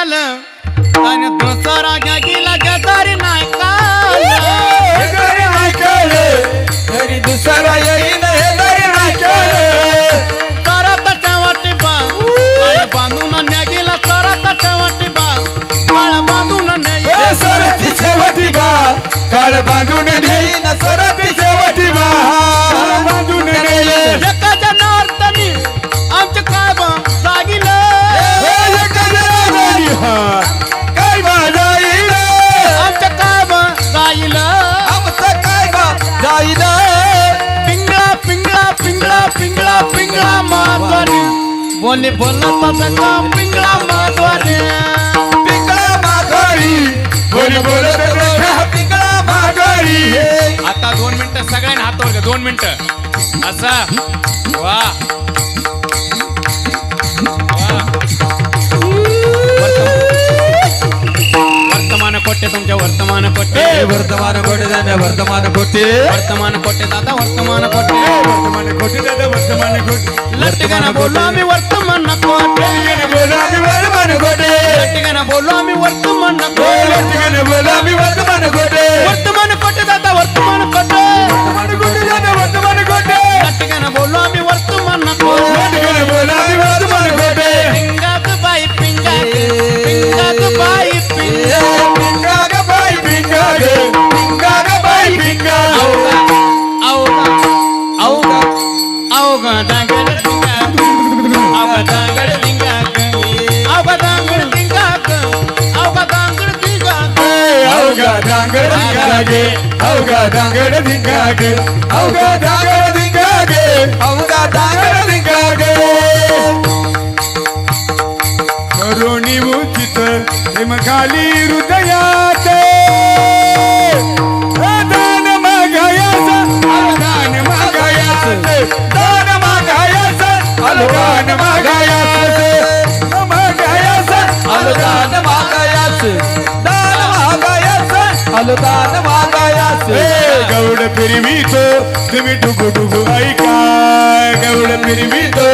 काल. आणि दुसरा घ्या गेला गदारी नाही काल जरी नाही कळलं, तरी दुसरा येईन हे जरी नाही कळलं. करत ठेवटी बा. बांधून न्या गेला करत ठेवटी बा. काळ बांधून न्या हे गेला. सरती शेवटी बा. काळ बांधून बोले बोलत का पिंगळा माधवाने? पिंगळा माघारी बोल बोलत बघा पिंगळा माघारी आता दोन मिनिटं सगळ्यांनी हातावर घ्या दोन मिनिटं. असा. वर्तमान कोट्टे तुमच्या वर्तमान कोट्टे हे वर्तमान कोटे जाणे वर्तमान कोटे वर्तमान कोट्टे दादा वर्तमान कोट्टे वर्तमान कोटे दादा वर्तमान कोटे लटकाना बोललो आम्ही वर्तमान कोट्टे बोला मी वर्तमान कोटे लटकाना बोललो आम्ही वर्तमान कोट्टे बोला मी वर्तमान कोटे वर्तमान कोट्टे दादा धिंगागे अवघा डांगर धिंगागे अवघा डांगर धिंगागे अवघा डांगर धिंगागे करोनी उचित हिम हृदयात दान मागायास दान मागायास दान मागायास अलदान मागायास अलदान मागायास गौड फिरवितो तुम्ही डुगु डुगु ऐका गौड फिरवितो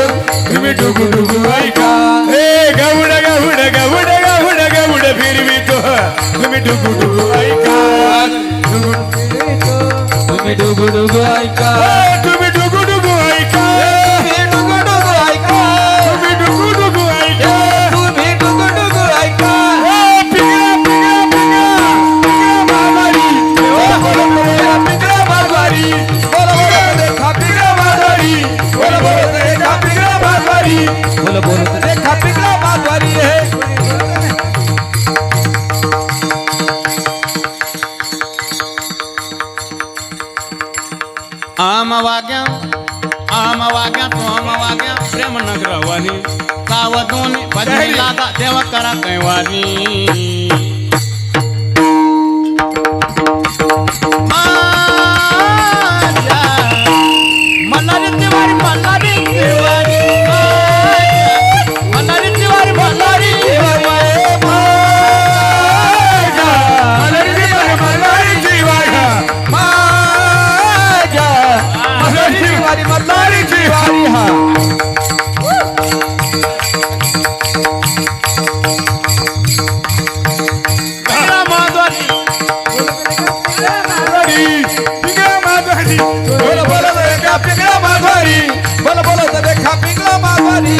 तुम्ही डुगु डुगु ऐका हे गौड गौड गौड गौड गौड फिरवितो तुम्ही डुगु डुगु ऐका तुम्ही डुगु डुगु ऐका आम वाग्या आम वाग्या तो आम वाग्या प्रेम नगरवाणी सावधून भजनी लागा देवा करा कैवानी पिंगळा हा. बोल बोल देखा पिंगला माधवारी बोल बोल देखा पिंगला माधवारी